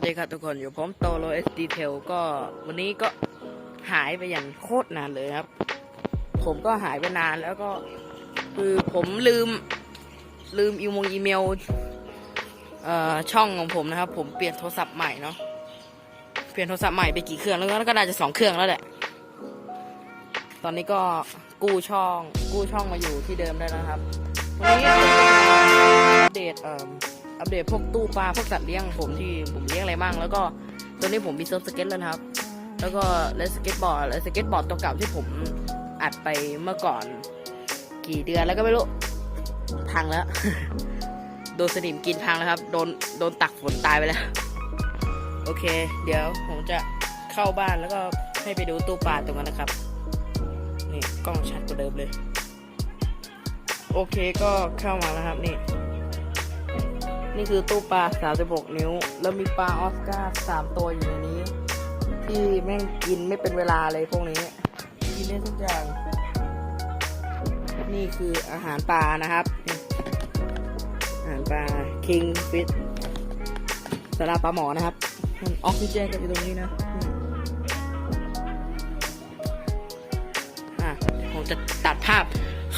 สดีครับทุกคนอยู่ผมโตโลเอสดีเทลก็วันนี้ก็หายไปอย่างโคตรนานเลยครับ ผมก็หายไปนานแล้วก็ คือผมลืมลืมอีมงอีเมลเอ่อช่องของผมนะครับ ผมเปลี่ยนโทรศัพท์ใหม่เนาะเปลี่ยนโทรศัพท์ใหม่ไปกี่เครื่องแล้วก็น่าจะสองเครื่องแล้วแหละ ตอนนี้ก็กู้ช่องกู้ช่องมาอยู่ที่เดิมได้แล้วครับ วันนี้อัปเดตเอ่ออัปเดตพวกตู้ปลาพวกสัตว์เลี้ยงผมที่ผมเลี้ยงอะไรบ้างแล้วก็ตอนนี้ผมมีเซิร์ฟสเก็ตแล้วนะครับ แล้วก็เลสสเก็ตบอร์ดแลสเก็ตบอร์ดตัวเก่าที่ผมอัดไปเมื่อก่อน กี่เดือนแล้วก็ไม่รู้พังแล้ว โดนสนิมกินพังแล้วครับ โดนโดนตักฝนตายไปแล้ว โอเค เดี๋ยวผมจะเข้าบ้านแล้วก็ให้ไปดูตู้ปลาตรงนั้นนะครับ นี่กล้องชัดกว่าเดิมเลย โอเคก็เข้ามาแล้วครับนี่ นี่คือตู้ปลา 36 นิ้ว แล้วมีปลาออสการ์3ตัวอยู่ในนี้ ที่แม่งกินไม่เป็นเวลาเลยพวกนี้ กินได้ทุกอย่าง นี่คืออาหารปลานะครับ อาหารปลา king fish สาราปลาหมอนะครับออกซิเจนก็อยู่ตรงนี้นะ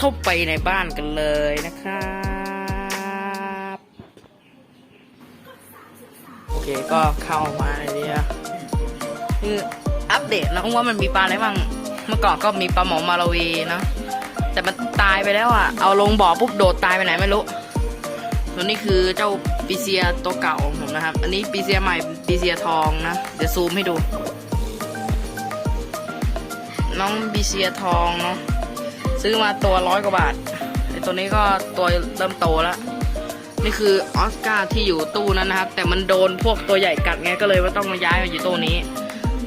เข้าไปในบ้านกันเลยนะครับโอเคก็เข้ามาในนี้นะคืออัปเดตนะว่ามันมีปลาอะไรบ้างเมื่อก่อนก็มีปลาหมอมาลาวีนะแต่มันตายไปแล้วอะเอาลงบ่อปุ๊บโดดตายไปไหนไม่รู้ตัวนี้คือเจ้าปีเซียตัวเก่าของผมนะครับ อันนี้ปีเซียใหม่ปีเซียทองนะ เดี๋ยวซูมให้ดู น้องปีเซียทองเนาะ ซื้อมาตัวร้อยกว่าบาทไอตัวนี้ก็ตัวเริ่มโตแล้ว นี่คือออสการ์ที่อยู่ตู้นั้นนะครับ แต่มันโดนพวกตัวใหญ่กัดไงก็เลยว่าต้องมาย้ายมาอยู่ตู้นี้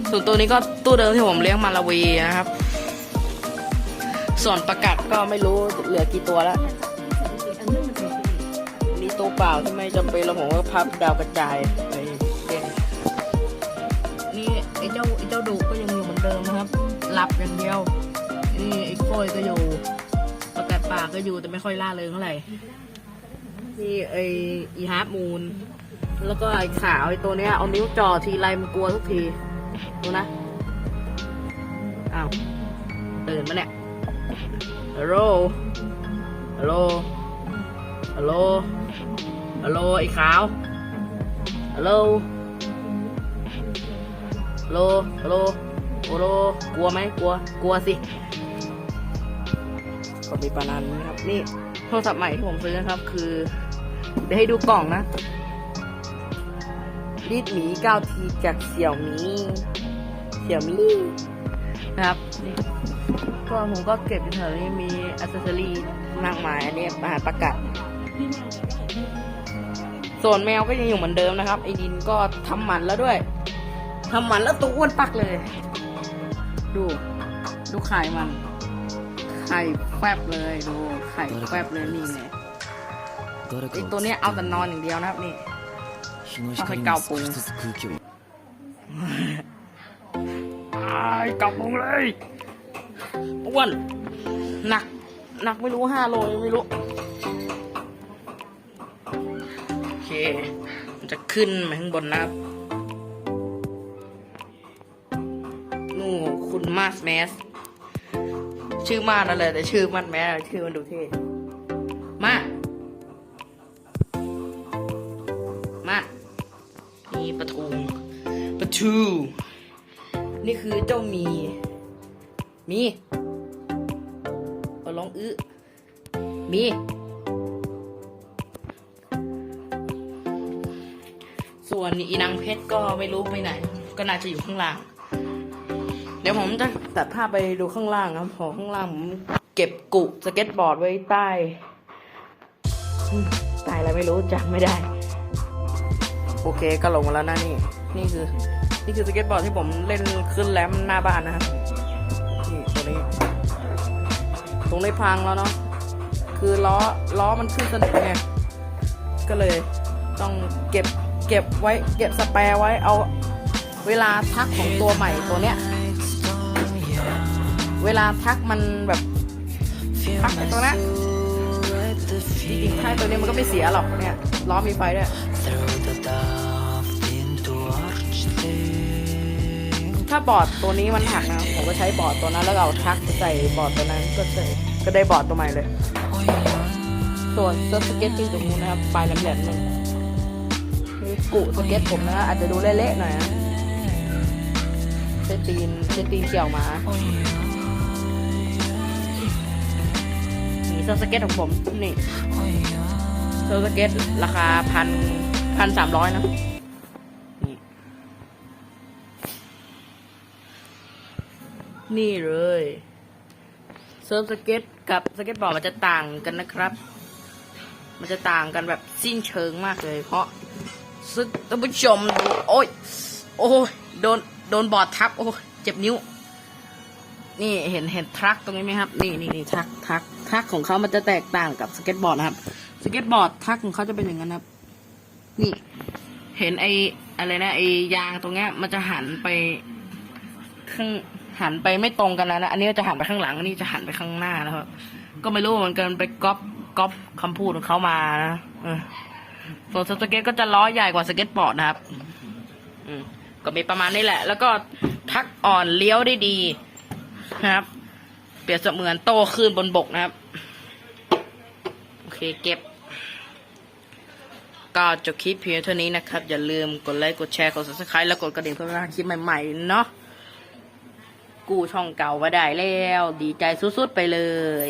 ส่วนตัวนี้ก็ตู้เดิมที่ผมเลี้ยงมาลาวีนะครับ ส่วนประกัดก็ไม่รู้เหลือกี่ตัวแล้วนี่ตู้เปล่าที่ไม่จำเป็นแล้วผมก็พับดาวกระจายไปเล่นนี่ไอ้เจ้าไอ้เจ้าดุก็ยังอยู่เหมือนเดิมนะครับหลับอย่างเดียว นี่ไอ้โค้ยก็อยู่ประกัดป่าก็อยู่แต่ไม่ค่อยล่าเริงเท่าไหร่นี่ไอ้อีฮาร์มูน แล้วก็ไอ้ขาวไอ้ตัวเนี้ยเอานิ้วจ่อทีไรมันกลัวทุกที ดูนะ อ้าวตื่นมาเนี่ยฮัลโหลฮัลโหลฮัลโหลฮัลโหลไอ้ขาวฮัลโหลฮัลโหลฮัลโหลฮัลโหลกลัวไหมกลัว กลัวสิ ก็มีปานันนะครับ นี่โทรศัพท์ใหม่ที่ผมซื้อนะครับ คือ เดี๋ยวให้ดูกล่องนะรีดหมี 9T จากเสี่ยวมีเสี่ยวมีนะครับนี่ก็ผมก็เก็บอยู่แถวนี้มีอัซเซอรี่มากมายอันนี้อาประกัดส่วนแมวก็ยังอยู่เหมือนเดิมนะครับ ไอ้ดินก็ทำหมันแล้วด้วยทำหมันแล้วตัวอ้วนปักเลย ดู ดูไข่มัน ไข่แฟบเลยดูไข่แฟบเลยนี่ไงไอตัวเนี้ยเอาแต่นอนอย่างเดียวนะครับนี่ต้อไปเกาปุ๋งไอ้เกาปุ๋งเลยอ้วนหนักหนักไม่รู้ห้าโลไม่รู้เคมันจะขึ้นมาข้างบนนะครับนู่คุณมาสแมส ชื่อมานั่นแหละแต่ชื่อมาสแมสชื่อมันดูเท่มา มานี่ปะทูปะทูนี่คือเจ้ามี มีเอาลองอื้อมีส่วนอีนางเพชรก็ไม่รู้ไปไหน ก็น่าจะอยู่ข้างล่าง ดี๋ยวผมจะตัดภาพไปดูข้างล่างครับเพอข้างล่างผมเก็บกุสเก็ตบอร์ดไว้ใต้อืมใต้อะไรไม่รู้จำไม่ได้ โอเคก็ลงมาแล้วนะนี่ นี่คือ นี่คือสเก็ตบอร์ดที่ผมเล่นขึ้นแรมหน้าบ้านนะครับนี่ตัวนี้ตรงนี้พังแล้วเนาะคือล้อล้อมันขึ้นสนิมไงก็เลยต้องเก็บเก็บไว้ เก็บสแปร์ไว้เอาเวลาทักของตัวใหม่ตัวเนี้ย เวลาทักมันแบบทักไอ้ตัวนั้นจริงๆถ้าตัวนี้มันก็ไม่เสียหรอกเนี่ยล้อมีไฟด้วย Throw the dove into a ถ้าบอร์ดตัวนี้มันหักนะผมก็ใช้บอร์ดตัวนั้นแล้วก็เอาทักใส่บอร์ดตัวนั้นก็ใส่ก็ได้บอร์ดตัวใหม่เลย ส่วนเซิร์ฟสเก็ตที่ตรงนู้นนะครับปลายแหลมๆนึงคือกุสเก็ตผมนะอาจจะดูเละๆหน่อยนะใช้ตีนใช้ตีนเกี่ยวมา เซิร์ฟสเก็ตของผมนี่เซิร์ฟสเก็ตราคาพันพันสามร้อยนะนี่นี่เลยเซิร์ฟสเก็ตกับสเก็ตบอร์ดมันจะต่างกันนะครับ มันจะต่างกันแบบสิ้นเชิงมากเลย เพราะซึ่งท่านผู้ชมดูโอ้ยโอ้ยโดนโดนบอร์ดทับ โอ้ยเจ็บนิ้ว นี่เห็นเห็นทรัคตรงนี้ไหมครับ นี่นี่นี่ทรัคทรัคทรัคของเขามันจะแตกต่างกับสเก็ตบอร์ดนะครับสเก็ตบอร์ดทรัคของเขาจะเป็นอย่างนั้นนะครับ นี่ เห็นไออะไรนะไอยางตรงเนี้ย มันจะหันไปข้างหันไปไม่ตรงกันแล้วนะอันนี้จะหันไปข้างหลังอันนี้จะหันไปข้างหน้าแล้วครับก็ไม่รู้เหมือนกันไปก๊อปก๊อปคำพูดของเขามานะส่วนสเก็ตก็จะล้อใหญ่กว่าสเก็ตบอร์ดนะครับก็มีประมาณนี้แหละ แล้วก็ทักอ่อนเลี้ยวได้ดี นะครับ เปรียบเสมือนโตขึ้นบนบกนะครับ โอเคเก็บ ก็จบคลิปเพียงเท่านี้นะครับ อย่าลืมกดไลค์กดแชร์กด subscribe แล้วกดกระดิ่งเพื่อไม่พลาดคลิปใหม่ๆเนาะกู้ช่องเก่ามาได้แล้ว ดีใจสุดๆไปเลย